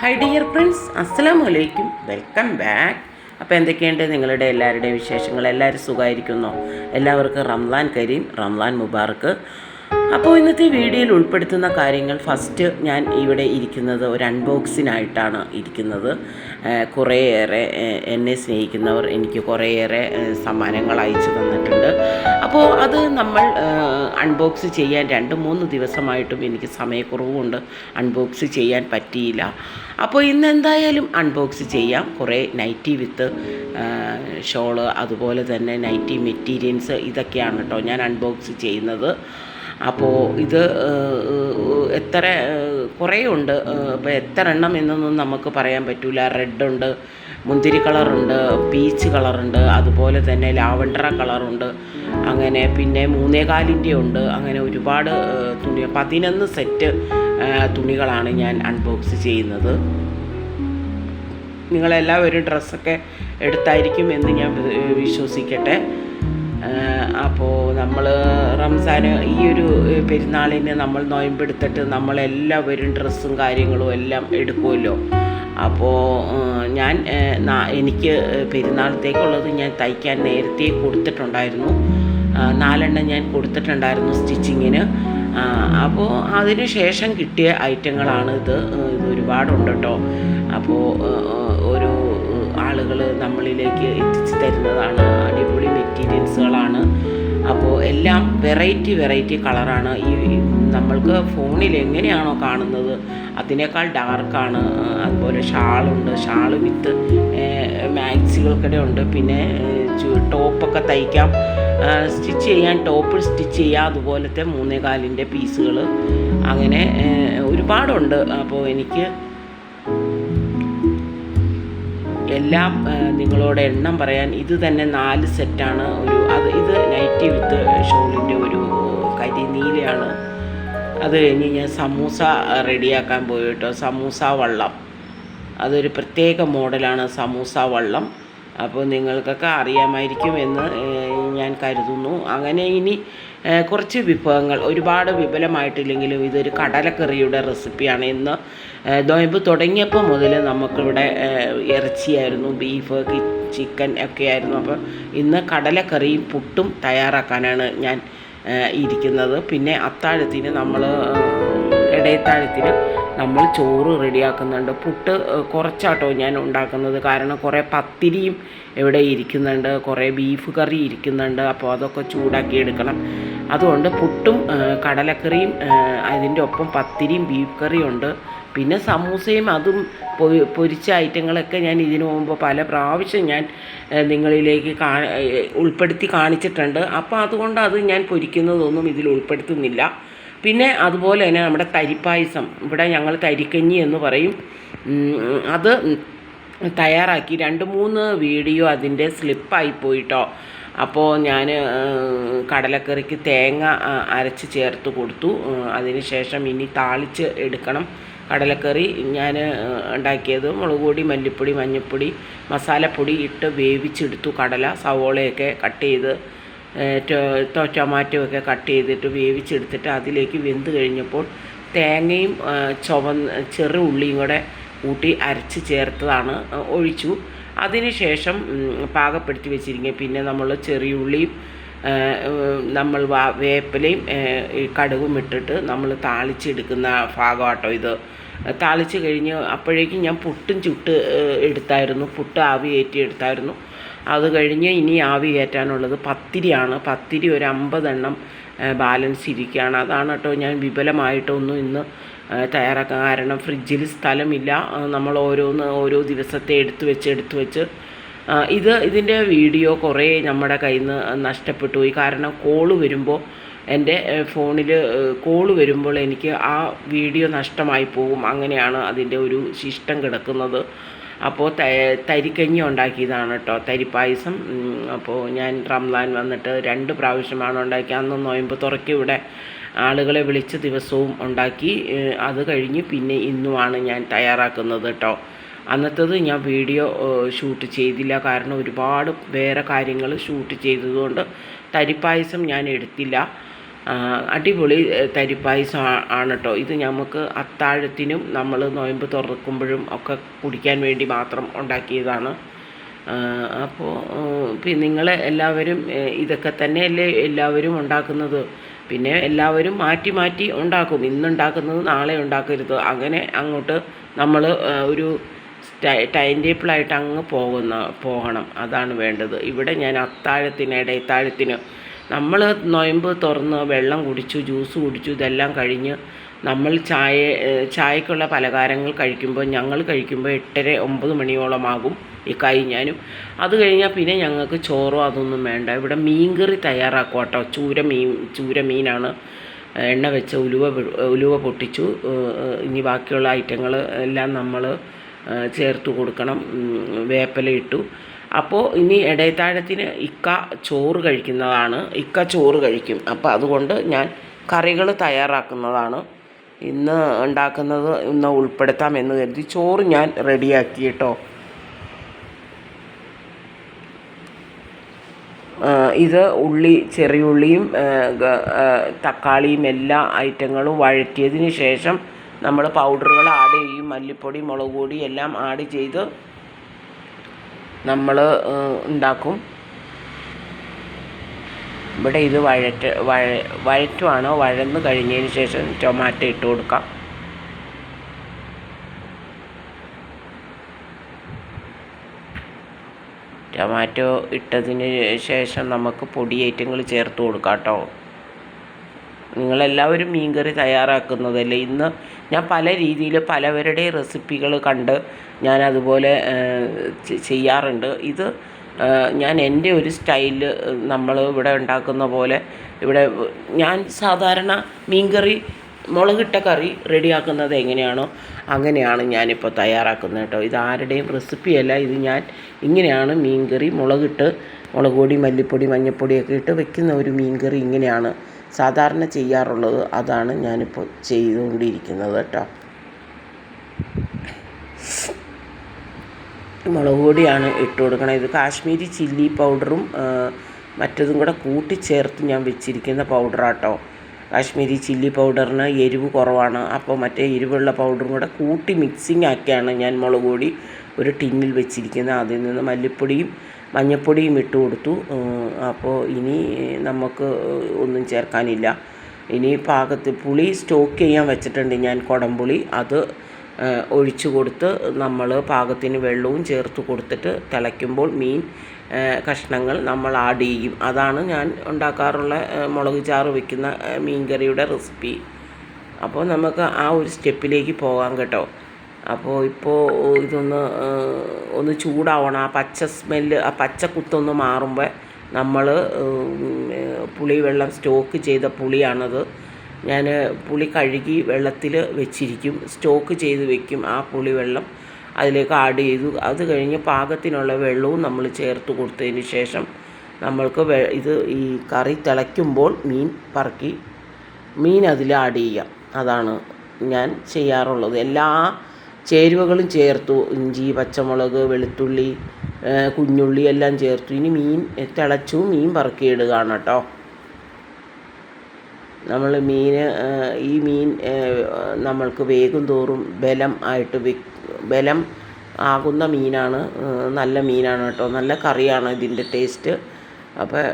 Hi dear friends അസ്സലാമു അലൈക്കും welcome back അപ്പോൾ എന്തൊക്കെയുണ്ട് നിങ്ങളുടെ എല്ലാവരുടെയും വിശേഷങ്ങൾ? എല്ലാവരും സുഖമായിരിക്കുന്നോ? എല്ലാവർക്കും റംലാൻ കരീം റംലാൻ മുബാർക്ക് അപ്പോൾ ഇന്നത്തെ വീഡിയോയിൽ ഉൾപ്പെടുത്തുന്ന കാര്യങ്ങൾ ഫസ്റ്റ് ഞാൻ ഇവിടെ ഇരിക്കുന്നത് ഒരു അൺബോക്സിനായിട്ടാണ് ഇരിക്കുന്നത്. കുറേയേറെ എന്നെ സ്നേഹിക്കുന്നവർ എനിക്ക് കുറേയേറെ സമ്മാനങ്ങൾ അയച്ചു തന്നിട്ടുണ്ട്. അപ്പോൾ അത് നമ്മൾ അൺബോക്സ് ചെയ്യാൻ രണ്ട് മൂന്ന് ദിവസമായിട്ടും എനിക്ക് സമയക്കുറവുകൊണ്ട് അൺബോക്സ് ചെയ്യാൻ പറ്റിയില്ല. അപ്പോൾ ഇന്ന് എന്തായാലും അൺബോക്സ് ചെയ്യാം. കുറേ നൈറ്റി വിത്ത് ഷോൾ അതുപോലെ തന്നെ നൈറ്റി മെറ്റീരിയൽസ് ഇതൊക്കെയാണ് കേട്ടോ ഞാൻ അൺബോക്സ് ചെയ്യുന്നത്. അപ്പോൾ ഇത് എത്ര കുറേ ഉണ്ട്. അപ്പോൾ എത്ര എണ്ണം എന്നൊന്നും നമുക്ക് പറയാൻ പറ്റില്ല റെഡ് ഉണ്ട് മുന്തിരി കളറുണ്ട് പീച്ച് കളറുണ്ട് അതുപോലെ തന്നെ ലാവണ്ടറ കളറുണ്ട് അങ്ങനെ പിന്നെ മൂന്നേകാലിന്റെ ഉണ്ട്. അങ്ങനെ ഒരുപാട് തുണി പതിനൊന്ന് സെറ്റ് തുണികളാണ് ഞാൻ അൺബോക്സ് ചെയ്യുന്നത്. നിങ്ങളെല്ലാവരും ഡ്രസ്സൊക്കെ എടുത്തായിരിക്കും എന്ന് ഞാൻ വിശ്വസിക്കട്ടെ. അപ്പോൾ നമ്മൾ റംസാൻ ഈ ഒരു പെരുന്നാളിന് നമ്മൾ നോയമ്പെടുത്തിട്ട് നമ്മളെല്ലാവരും ഡ്രസ്സും കാര്യങ്ങളും എല്ലാം എടുക്കുമല്ലോ അപ്പോൾ ഞാൻ എനിക്ക് പെരുന്നാളത്തേക്കുള്ളത് ഞാൻ തയ്ക്കാൻ നേരത്തെ കൊടുത്തിട്ടുണ്ടായിരുന്നു. നാലെണ്ണം ഞാൻ കൊടുത്തിട്ടുണ്ടായിരുന്നു സ്റ്റിച്ചിങ്ങിന്. അപ്പോൾ അതിന് ശേഷം കിട്ടിയ ഐറ്റങ്ങളാണ് ഇത്. ഇത് ഒരുപാടുണ്ട് കേട്ടോ അപ്പോൾ ഓരോ ആളുകൾ നമ്മളിലേക്ക് എത്തിച്ചു തരുന്നതാണ്. അടിപൊളി മെറ്റീരിയൽസുകളാണ്. അപ്പോൾ എല്ലാം വെറൈറ്റി വെറൈറ്റി കളറാണ് ഈ നമ്മൾക്ക് ഫോണിൽ എങ്ങനെയാണോ കാണുന്നത് അതിനേക്കാൾ ഡാർക്കാണ്. അതുപോലെ ഷാളുണ്ട്. ഷാൾ വിത്ത് മാക്സികൾക്കിടെ ഉണ്ട്. പിന്നെ ടോപ്പൊക്കെ തയ്ക്കാം. സ്റ്റിച്ച് ചെയ്യാൻ ടോപ്പ് സ്റ്റിച്ച് ചെയ്യാം. അതുപോലത്തെ മൂന്നേകാലിന്റെ പീസുകൾ അങ്ങനെ ഒരുപാടുണ്ട്. അപ്പോൾ എനിക്ക് എല്ലാം നിങ്ങളോട് എണ്ണം പറയാൻ ഇത് തന്നെ നാല് സെറ്റാണ് ഒരു അത് ഇത് നൈറ്റി വിത്ത് ഷോളിന്റെ ഒരു കരി നീലയാണ്. അത് കഴിഞ്ഞ് ഞാൻ സമൂസ റെഡിയാക്കാൻ പോയി കേട്ടോ. സമൂസ വള്ളം. അതൊരു പ്രത്യേക മോഡലാണ് സമൂസ വള്ളം. അപ്പോൾ നിങ്ങൾക്കൊക്കെ അറിയാമായിരിക്കും എന്ന് ഞാൻ കരുതുന്നു. അങ്ങനെ ഇനി കുറച്ച് വിഭവങ്ങൾ. ഒരുപാട് വിപുലമായിട്ടില്ലെങ്കിലും ഇതൊരു കടലക്കറിയുടെ റെസിപ്പിയാണ്. ഇന്ന് നോയമ്പ് തുടങ്ങിയപ്പോൾ മുതൽ നമുക്കിവിടെ ഇറച്ചിയായിരുന്നു ബീഫ് ചിക്കൻ ഒക്കെ ആയിരുന്നു അപ്പോൾ ഇന്ന് കടലക്കറിയും പുട്ടും തയ്യാറാക്കാനാണ് ഞാൻ ഇരിക്കുന്നത്. പിന്നെ അത്താഴത്തിന് നമ്മൾ ഇടയത്താഴത്തിന് നമ്മൾ ചോറ് റെഡിയാക്കുന്നുണ്ട്. പുട്ട് കുറച്ചാട്ടോ ഞാൻ ഉണ്ടാക്കുന്നത്. കാരണം കുറേ പത്തിരിയും ഇവിടെ ഇരിക്കുന്നുണ്ട്. കുറേ ബീഫ് കറി ഇരിക്കുന്നുണ്ട്. അപ്പോൾ അതൊക്കെ ചൂടാക്കി എടുക്കണം. അതുകൊണ്ട് പുട്ടും കടലക്കറിയും അതിന്റെ ഒപ്പം പത്തിരിയും ബീഫ് കറിയും ഉണ്ട്. പിന്നെ സമൂസയും അതും പൊരിച്ച ഐറ്റങ്ങളൊക്കെ ഞാൻ ഇതിനു മുമ്പ് പല പ്രാവശ്യം ഞാൻ നിങ്ങളിലേക്ക് കാ ഉൾപ്പെടുത്തി കാണിച്ചിട്ടുണ്ട്. അപ്പോൾ അതുകൊണ്ട് അത് ഞാൻ പൊരിക്കുന്നതൊന്നും ഇതിൽ ഉൾപ്പെടുത്തുന്നില്ല. പിന്നെ അതുപോലെ തന്നെ നമ്മുടെ തരിപ്പായസം ഇവിടെ ഞങ്ങൾ തരിക്കഞ്ഞി എന്ന് പറയും. അത് തയ്യാറാക്കി രണ്ട് മൂന്ന് വീഡിയോ അതിന്റെ സ്ലിപ്പായി പോയിട്ടോ. അപ്പോൾ ഞാൻ കടലക്കറിക്ക് തേങ്ങ അരച്ച് ചേർത്ത് കൊടുത്തു. അതിനുശേഷം ഇനി താളിച്ച് എടുക്കണം കടലക്കറി. ഞാൻ ഉണ്ടാക്കിയത് മുളക് പൊടി മല്ലിപ്പൊടി മഞ്ഞൾപ്പൊടി മസാലപ്പൊടി ഇട്ട് വേവിച്ചെടുത്തു കടല. സവോളയൊക്കെ കട്ട് ചെയ്ത് ടൊമാറ്റോ ഒക്കെ കട്ട് ചെയ്തിട്ട് വേവിച്ചെടുത്തിട്ട് അതിലേക്ക് വെന്ത് കഴിഞ്ഞപ്പോൾ തേങ്ങയും ചുവ ചെറു ഉള്ളിയും കൂടെ കൂട്ടി അരച്ച് ചേർത്തതാണ് ഒഴിച്ചു. അതിന് ശേഷം ഉം, പാകപ്പെടുത്തി വെച്ചിരിക്കുക. പിന്നെ നമ്മൾ ചെറിയ ഉള്ളിയും നമ്മൾ വേപ്പിലയും കടുകും ഇട്ടിട്ട് നമ്മൾ താളിച്ചെടുക്കുന്ന ഭാഗമാട്ടോ ഇത്. താളിച്ച് കഴിഞ്ഞ് അപ്പോഴേക്കും ഞാൻ പുട്ടും ചുട്ട് എടുത്തായിരുന്നു. പുട്ട് ആവി ഏറ്റി എടുത്തായിരുന്നു. അത് കഴിഞ്ഞ് ഇനി ആവി കയറ്റാനുള്ളത് പത്തിരിയാണ്. പത്തിരി ഒരു അമ്പതെണ്ണം ബാലൻസ് ഇരിക്കുകയാണ്. അതാണ് കേട്ടോ ഞാൻ വിപുലമായിട്ടൊന്നും ഇന്ന് തയ്യാറാക്കാൻ കാരണം. ഫ്രിഡ്ജിൽ സ്ഥലമില്ല. നമ്മൾ ഓരോന്ന് ഓരോ ദിവസത്തെ എടുത്തു വെച്ച് എടുത്തു വെച്ച്. ഇത് ഇതിന്റെ വീഡിയോ കുറേ നമ്മുടെ കയ്യിൽ നിന്ന് നഷ്ടപ്പെട്ടു പോയി. കാരണം കോൾ വരുമ്പോൾ എന്റെ ഫോണിൽ കോൾ വരുമ്പോൾ എനിക്ക് ആ വീഡിയോ നഷ്ടമായി പോകും. അങ്ങനെയാണ് അതിന്റെ ഒരു ശിഷ്ടം കിടക്കുന്നത്. അപ്പോൾ തരിക്കഞ്ഞി ഉണ്ടാക്കിയതാണ് കേട്ടോ തരിപ്പായസം അപ്പോൾ ഞാൻ റംലാൻ വന്നിട്ട് രണ്ട് പ്രാവശ്യമാണ് ഉണ്ടാക്കി അന്ന് നോയമ്പ് തുറക്കി ഇവിടെ ആളുകളെ വിളിച്ച് ദിവസവും ഉണ്ടാക്കി അത് കഴിഞ്ഞ് പിന്നെ ഇന്നുമാണ് ഞാൻ തയ്യാറാക്കുന്നത് കേട്ടോ അന്നത്തേത് ഞാൻ വീഡിയോ ഷൂട്ട് ചെയ്തില്ല. കാരണം ഒരുപാട് വേറെ കാര്യങ്ങൾ ഷൂട്ട് ചെയ്തതുകൊണ്ട് തരിപ്പായസം ഞാൻ എടുത്തില്ല. അടിപൊളി തരിപ്പായസം ആണ് കേട്ടോ ഇത് നമുക്ക് അത്താഴത്തിനും നമ്മൾ നോയമ്പ് തുറക്കുമ്പോഴും ഒക്കെ കുടിക്കാൻ വേണ്ടി മാത്രം ഉണ്ടാക്കിയതാണ്. അപ്പോൾ പിന്നെ നിങ്ങൾ എല്ലാവരും ഇതൊക്കെ തന്നെയല്ലേ എല്ലാവരും ഉണ്ടാക്കുന്നത്? പിന്നെ എല്ലാവരും മാറ്റി മാറ്റി ഉണ്ടാക്കും. ഇന്നുണ്ടാക്കുന്നത് നാളെ ഉണ്ടാക്കരുത്. അങ്ങനെ അങ്ങോട്ട് നമ്മൾ ഒരു ടൈം ടേബിളായിട്ട് അങ്ങ് പോകുന്ന പോകണം. അതാണ് വേണ്ടത്. ഇവിടെ ഞാൻ അത്താഴത്തിന് ഇടയത്താഴത്തിന് നമ്മൾ നൊയമ്പ് തുറന്ന് വെള്ളം കുടിച്ചു ജ്യൂസ് കുടിച്ചു ഇതെല്ലാം കഴിഞ്ഞ് നമ്മൾ ചായ ചായക്കുള്ള പലഹാരങ്ങൾ കഴിക്കുമ്പോൾ ഞങ്ങൾ കഴിക്കുമ്പോൾ എട്ടര ഒമ്പത് മണിയോളമാകും ഈ കഴിഞ്ഞാനും. അത് കഴിഞ്ഞാൽ പിന്നെ ഞങ്ങൾക്ക് ചോറോ അതൊന്നും വേണ്ട. ഇവിടെ മീൻകറി തയ്യാറാക്കും കേട്ടോ ചൂര മീൻ ചൂര മീനാണ്. എണ്ണ വെച്ച് ഉലുവ ഉലുവ പൊട്ടിച്ചു. ഇനി ബാക്കിയുള്ള ഐറ്റങ്ങൾ എല്ലാം നമ്മൾ ചേർത്ത് കൊടുക്കണം. വേപ്പില ഇട്ടു. അപ്പോൾ ഇനി ഇടയത്താഴത്തിന് ഇക്ക ചോറ് കഴിക്കുന്നതാണ്. ഇക്ക ചോറ് കഴിക്കും. അപ്പോൾ അതുകൊണ്ട് ഞാൻ കറികൾ തയ്യാറാക്കുന്നതാണ്. ഇന്ന് ഉണ്ടാക്കുന്നത് ഇന്ന് ഉൾപ്പെടുത്താം എന്ന് കരുതി ചോറ് ഞാൻ റെഡിയാക്കി കേട്ടോ. ഇത് ഉള്ളി ചെറിയുള്ളിയും തക്കാളിയും എല്ലാ ഐറ്റങ്ങളും വഴറ്റിയതിന് ശേഷം നമ്മൾ പൗഡറുകൾ ആഡ് ചെയ്യും. മല്ലിപ്പൊടി മുളക് പൊടി എല്ലാം ആഡ് ചെയ്ത് നമ്മൾ ഉണ്ടാക്കും. ഇവിടെ ഇത് വഴറ്റ് വഴ വഴറ്റുവാണ്? വഴന്ന് കഴിഞ്ഞതിന് ശേഷം ടൊമാറ്റോ ഇട്ട് കൊടുക്കാം. ടൊമാറ്റോ ഇട്ടതിന് ശേഷം നമുക്ക് പൊടി ഐറ്റങ്ങൾ ചേർത്ത് കൊടുക്കാം കേട്ടോ. നിങ്ങളെല്ലാവരും മീൻകറി തയ്യാറാക്കുന്നതല്ലേ? ഇന്ന് ഞാൻ പല രീതിയിൽ പലവരുടെ റെസിപ്പികൾ കണ്ട് ഞാൻ അതുപോലെ ചെയ്യാറുണ്ട്. ഇത് ഞാൻ എന്റെ ഒരു സ്റ്റൈലിൽ നമ്മൾ ഇവിടെ ഉണ്ടാക്കുന്ന പോലെ ഇവിടെ ഞാൻ സാധാരണ മീൻകറി മുളകിട്ട കറി റെഡിയാക്കുന്നത് എങ്ങനെയാണോ അങ്ങനെയാണ് ഞാനിപ്പോൾ തയ്യാറാക്കുന്നത് കേട്ടോ. ഇത് ആരുടെയും റെസിപ്പിയല്ല. ഇത് ഞാൻ ഇങ്ങനെയാണ് മീൻകറി മുളകിട്ട് മുളക് പൊടി മല്ലിപ്പൊടി മഞ്ഞൾപ്പൊടിയൊക്കെ ഇട്ട് വെക്കുന്ന ഒരു മീൻകറി ഇങ്ങനെയാണ് സാധാരണ ചെയ്യാറുള്ളത് അതാണ് ഞാനിപ്പോൾ ചെയ്തുകൊണ്ടിരിക്കുന്നത് കേട്ടോ. മുളക് പൊടിയാണ് ഇട്ട് കൊടുക്കണം ഇത് കാശ്മീരി ചില്ലി പൗഡറും മറ്റതും കൂടെ കൂട്ടിച്ചേർത്ത് ഞാൻ വെച്ചിരിക്കുന്ന പൗഡറാട്ടോ. കാശ്മീരി ചില്ലി പൗഡറിന് എരിവ് കുറവാണ്. അപ്പോൾ മറ്റേ എരിവുള്ള പൗഡറും കൂടെ കൂട്ടി മിക്സിങ് ആക്കിയാണ് ഞാൻ മുളക് പൊടി ഒരു ടിന്നിൽ വെച്ചിരിക്കുന്നത്. അതിൽ നിന്ന് മല്ലിപ്പൊടിയും മഞ്ഞൾപ്പൊടിയും ഇട്ട് കൊടുത്തു. അപ്പോൾ ഇനി നമുക്ക് ഒന്നും ചേർക്കാനില്ല. ഇനി പാകത്തിൽ പുളി സ്റ്റോക്ക് ചെയ്യാൻ വെച്ചിട്ടുണ്ട് ഞാൻ കുടംപുളി. അത് ഒഴിച്ച് കൊടുത്ത് നമ്മൾ പാകത്തിന് വെള്ളവും ചേർത്ത് കൊടുത്തിട്ട് തിളയ്ക്കുമ്പോൾ മീൻ കഷ്ണങ്ങൾ നമ്മൾ ആഡ് ചെയ്യും. അതാണ് ഞാൻ ഉണ്ടാക്കാറുള്ള മുളക് ചാറ് വയ്ക്കുന്ന മീൻ കറിയുടെ റെസിപ്പി. അപ്പോൾ നമുക്ക് ആ ഒരു സ്റ്റെപ്പിലേക്ക് പോകാം കേട്ടോ. അപ്പോൾ ഇപ്പോൾ ഇതൊന്ന് ഒന്ന് ചൂടാവണം. ആ പച്ച സ്മെല്ല് ആ പച്ച കുത്തൊന്ന് മാറുമ്പോൾ നമ്മൾ പുളി വെള്ളം സ്റ്റോക്ക് ചെയ്ത പുളിയാണത്. ഞാൻ പുളി കഴുകി വെള്ളത്തിൽ വെച്ചിരിക്കും. സ്റ്റോക്ക് ചെയ്ത് വെക്കും ആ പുളി വെള്ളം. അതിലേക്ക് ആഡ് ചെയ്തു. അത് കഴിഞ്ഞ് പാകത്തിനുള്ള വെള്ളവും നമ്മൾ ചേർത്ത് കൊടുത്തതിന് ശേഷം നമ്മൾക്ക് ഇത് ഈ കറി തിളയ്ക്കുമ്പോൾ മീൻ പറക്കി മീൻ അതിൽ ആഡ് ചെയ്യാം. അതാണ് ഞാൻ ചെയ്യാറുള്ളത്. എല്ലാ ചേരുവകളും ചേർത്തു. ഇഞ്ചി പച്ചമുളക് വെളുത്തുള്ളി കുഞ്ഞുള്ളി എല്ലാം ചേർത്തു. ഇനി മീൻ തിളച്ചു മീൻ പറക്കിയിടുകയാണ് കേട്ടോ. നമ്മൾ മീൻ ഈ മീൻ നമ്മൾക്ക് വേഗം തോറും ബലം ആയിട്ട് ബലം ആകുന്ന മീനാണ് നല്ല മീനാണ് കേട്ടോ. നല്ല കറിയാണ് ഇതിന്റെ ടേസ്റ്റ്. അപ്പോൾ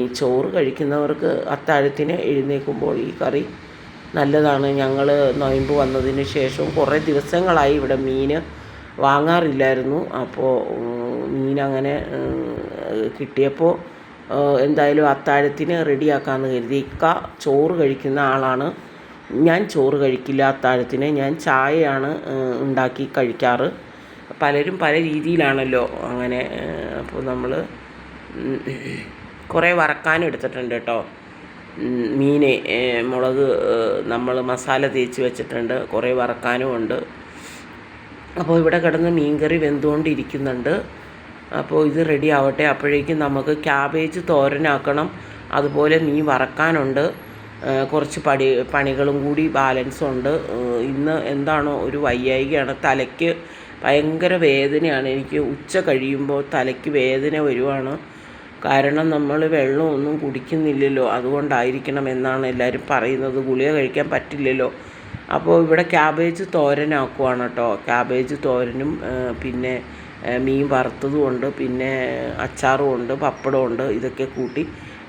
ഈ ചോറ് കഴിക്കുന്നവർക്ക് അത്താഴത്തിന് എഴുന്നേൽക്കുമ്പോൾ ഈ കറി നല്ലതാണ്. ഞങ്ങൾ നൊയമ്പ് വന്നതിന് ശേഷം കുറേ ദിവസങ്ങളായി ഇവിടെ മീൻ വാങ്ങാറില്ലായിരുന്നു. അപ്പോൾ മീൻ അങ്ങനെ കിട്ടിയപ്പോൾ എന്തായാലും അത്താഴത്തിന് റെഡിയാക്കാമെന്ന് കരുതി. ഇക്ക ചോറ് കഴിക്കുന്ന ആളാണ്. ഞാൻ ചോറ് കഴിക്കില്ല അത്താഴത്തിന്. ഞാൻ ചായയാണ് ഉണ്ടാക്കി കഴിക്കാറ്. പലരും പല രീതിയിലാണല്ലോ അങ്ങനെ അപ്പോൾ നമ്മൾ കുറേ വറക്കാനും എടുത്തിട്ടുണ്ട് കേട്ടോ. മീന് മുളക് നമ്മൾ മസാല തേച്ച് വെച്ചിട്ടുണ്ട്. കുറേ വറക്കാനും ഉണ്ട്. അപ്പോൾ ഇവിടെ കിടന്ന് മീൻകറി വെന്തുകൊണ്ടിരിക്കുന്നുണ്ട്. അപ്പോൾ ഇത് റെഡി ആവട്ടെ. അപ്പോഴേക്കും നമുക്ക് ക്യാബേജ് തോരനാക്കണം. അതുപോലെ മീൻ വറക്കാനുണ്ട്. കുറച്ച് പടി പണികളും കൂടി ബാലൻസ് ഉണ്ട്. ആ, ഇന്ന് എന്താണോ ഒരു വയ്യായികയാണ്. തലയ്ക്ക് ഭയങ്കര വേദനയാണ്. എനിക്ക് ഉച്ച കഴിയുമ്പോൾ തലയ്ക്ക് വേദന വരുവാണ്. കാരണം നമ്മൾ വെള്ളമൊന്നും കുടിക്കുന്നില്ലല്ലോ. അതുകൊണ്ടായിരിക്കണം എന്നാണ് എല്ലാവരും പറയുന്നത്. ഗുളിക കഴിക്കാൻ പറ്റില്ലല്ലോ. അപ്പോൾ ഇവിടെ ക്യാബേജ് തോരനാക്കുവാണ് കേട്ടോ. ക്യാബേജ് തോരനും പിന്നെ മീൻ വറുത്തതും ഉണ്ട്. പിന്നെ അച്ചാറും ഉണ്ട് പപ്പടം ഉണ്ട്. ഇതൊക്കെ കൂട്ടി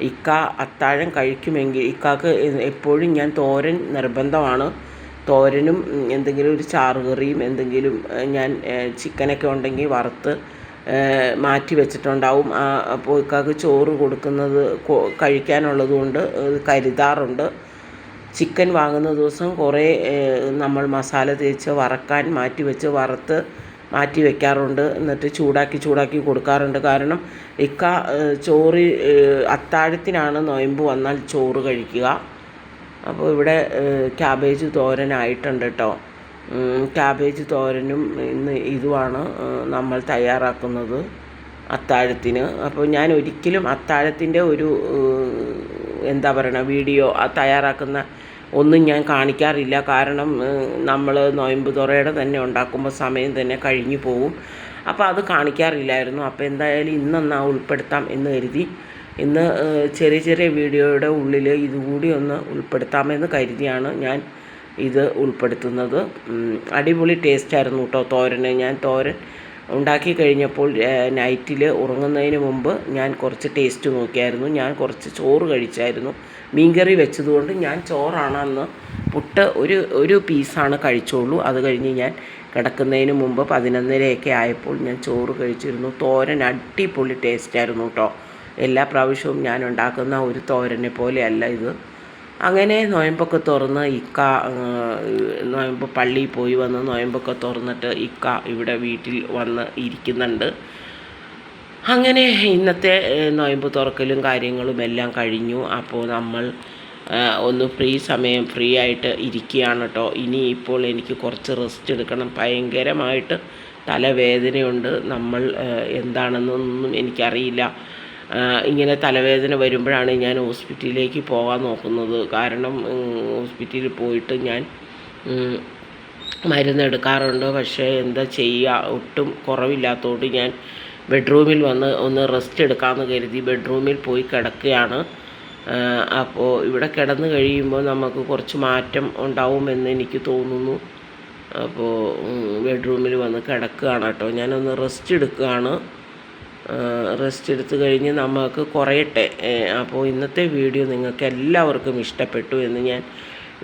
ഇക്ക അത്താഴം കഴിക്കുമെങ്കിൽ ഇക്കാക്ക് എപ്പോഴും ഞാൻ തോരൻ നിർബന്ധമാണ്. തോരനും എന്തെങ്കിലും ഒരു ചാറുകറിയും എന്തെങ്കിലും ഞാൻ ചിക്കനൊക്കെ ഉണ്ടെങ്കിൽ വറുത്ത് മാറ്റി വെച്ചിട്ടുണ്ടാവും. പോയിക്കാക്ക് ചോറ് കൊടുക്കുന്നത് കൊ- കഴിക്കാനുള്ളത് കൊണ്ട് കരുതാറുണ്ട്. ചിക്കൻ വാങ്ങുന്ന ദിവസം കുറേ നമ്മൾ മസാല തേച്ച് വറക്കാൻ മാറ്റി വെച്ച് വറുത്ത് മാറ്റി വെക്കാറുണ്ട്. എന്നിട്ട് ചൂടാക്കി ചൂടാക്കി കൊടുക്കാറുണ്ട്. കാരണം ഇക്ക ചോറ് അത്താഴത്തിനാണ് നൊയമ്പ് വന്നാൽ ചോറ് കഴിക്കുക. അപ്പോൾ ഇവിടെ ക്യാബേജ് തോരനായിട്ടുണ്ട് കേട്ടോ ഉം, ക്യാബേജ് തോരനും ഇന്ന് ഇതുമാണ് നമ്മൾ തയ്യാറാക്കുന്നത് അത്താഴത്തിന്. അപ്പോൾ ഞാൻ ഒരിക്കലും അത്താഴത്തിന്റെ ഒരു എന്താ പറയണ വീഡിയോ തയ്യാറാക്കുന്ന ഒന്നും ഞാൻ കാണിക്കാറില്ല. കാരണം നമ്മൾ നൊയമ്പ് തുറയുടെ തന്നെ ഉണ്ടാക്കുമ്പോൾ സമയം തന്നെ കഴിഞ്ഞു പോകും അപ്പോൾ അത് കാണിക്കാറില്ലായിരുന്നു. അപ്പോൾ എന്തായാലും ഇന്നൊന്നാ ഉൾപ്പെടുത്താം എന്ന് കരുതി. ഇന്ന് ചെറിയ ചെറിയ വീഡിയോയുടെ ഉള്ളിൽ ഇതുകൂടി ഒന്ന് ഉൾപ്പെടുത്താമെന്ന് കരുതിയാണ് ഞാൻ. ഇത് ഉൾപ്പെടുത്തുന്നത്. അടിപൊളി ടേസ്റ്റ് ആയിരുന്നു കേട്ടോ തോരന്. ഞാൻ തോരൻ ഉണ്ടാക്കി കഴിഞ്ഞപ്പോൾ നൈറ്റിൽ ഉറങ്ങുന്നതിന് മുമ്പ് ഞാൻ കുറച്ച് ടേസ്റ്റ് നോക്കിയായിരുന്നു. ഞാൻ കുറച്ച് ചോറ് കഴിച്ചായിരുന്നു. മീൻകറി വെച്ചതുകൊണ്ട് ഞാൻ ചോറാണ് അന്ന് പുട്ട് ഒരു ഒരു പീസാണ് കഴിച്ചോളൂ. അത് കഴിഞ്ഞ് ഞാൻ കിടക്കുന്നതിന് മുമ്പ് പതിനൊന്നരയൊക്കെ ആയപ്പോൾ ഞാൻ ചോറ് കഴിച്ചിരുന്നു. തോരൻ അടിപൊളി ടേസ്റ്റായിരുന്നു കേട്ടോ എല്ലാ പ്രാവശ്യവും ഞാൻ ഉണ്ടാക്കുന്ന ഒരു തോരനെ പോലെയല്ല ഇത്. അങ്ങനെ നോയമ്പൊക്കെ തുറന്ന് ഇക്ക നോയമ്പ് പള്ളിയിൽ പോയി വന്ന് നോയമ്പൊക്കെ തുറന്നിട്ട് ഇക്ക ഇവിടെ വീട്ടിൽ വന്ന് ഇരിക്കുന്നുണ്ട്. അങ്ങനെ ഇന്നത്തെ നോയമ്പ് തുറക്കലും കാര്യങ്ങളും എല്ലാം കഴിഞ്ഞു. അപ്പോൾ നമ്മൾ ഒന്ന് ഫ്രീ സമയം ഫ്രീ ആയിട്ട് ഇരിക്കുകയാണ് കേട്ടോ ഇനി ഇപ്പോൾ എനിക്ക് കുറച്ച് റെസ്റ്റ് എടുക്കണം. ഭയങ്കരമായിട്ട് തലവേദനയുണ്ട്. നമ്മൾ എന്താണെന്നൊന്നും എനിക്കറിയില്ല. ഇങ്ങനെ തലവേദന വരുമ്പോഴാണ് ഞാൻ ഹോസ്പിറ്റലിലേക്ക് പോകാൻ നോക്കുന്നത്. കാരണം ഹോസ്പിറ്റലിൽ പോയിട്ട് ഞാൻ മരുന്നെടുക്കാറുണ്ട് പക്ഷേ എന്താ ചെയ്യുക ഒട്ടും കുറവില്ലാത്തതുകൊണ്ട് ഞാൻ ബെഡ്റൂമിൽ വന്ന് ഒന്ന് റെസ്റ്റ് എടുക്കാമെന്ന് കരുതി ബെഡ്റൂമിൽ പോയി കിടക്കുകയാണ്. അപ്പോൾ ഇവിടെ കിടന്ന് കഴിയുമ്പോൾ നമുക്ക് കുറച്ച് മാറ്റം ഉണ്ടാവുമെന്ന് എനിക്ക് തോന്നുന്നു. അപ്പോൾ ബെഡ്റൂമിൽ വന്ന് കിടക്കുകയാണ് കേട്ടോ. ഞാനൊന്ന് റെസ്റ്റ് എടുക്കുകയാണ്. റെസ്റ്റ് എടുത്ത് കഴിഞ്ഞ് നമുക്ക് കുറയട്ടെ. അപ്പോൾ ഇന്നത്തെ വീഡിയോ നിങ്ങൾക്ക് എല്ലാവർക്കും ഇഷ്ടപ്പെട്ടു എന്ന് ഞാൻ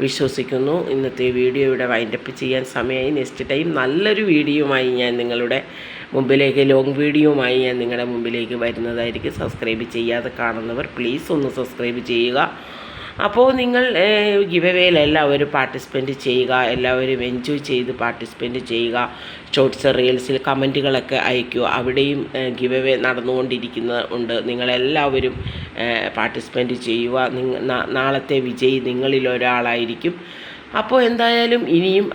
വിശ്വസിക്കുന്നു. ഇന്നത്തെ വീഡിയോ ഇവിടെ വൈൻഡപ്പ് ചെയ്യാൻ സമയമായി നെക്സ്റ്റ് ടൈം നല്ലൊരു വീഡിയോയുമായി ഞാൻ നിങ്ങളുടെ മുമ്പിലേക്ക് ലോങ് വീഡിയോയുമായി ഞാൻ നിങ്ങളുടെ മുമ്പിലേക്ക് വരുന്നതായിരിക്കും. സബ്സ്ക്രൈബ് ചെയ്യാതെ കാണുന്നവർ പ്ലീസ് ഒന്ന് സബ്സ്ക്രൈബ് ചെയ്യുക. അപ്പോൾ നിങ്ങൾ ഗിവ് എല്ലാവരും പാർട്ടിസിപ്പന്റ് ചെയ്യുക എല്ലാവരും എൻജോയ് ചെയ്ത് പാർട്ടിസിപ്പന്റ് ചെയ്യുക. ഷോർട്സ് റീൽസിൽ കമന്റുകളൊക്കെ അയക്കുക അവിടെയും ഗിവ് നടന്നുകൊണ്ടിരിക്കുന്ന ഉണ്ട്. നിങ്ങളെല്ലാവരും പാർട്ടിസിപ്പന്റ് ചെയ്യുക. നാളത്തെ വിജയി നിങ്ങളിൽ ഒരാളായിരിക്കും. അപ്പോൾ എന്തായാലും ഇനിയും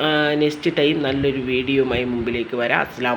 നെക്സ്റ്റ് ടൈം നല്ലൊരു വീഡിയോയുമായി മുമ്പിലേക്ക് വരാം. അസ്ലാം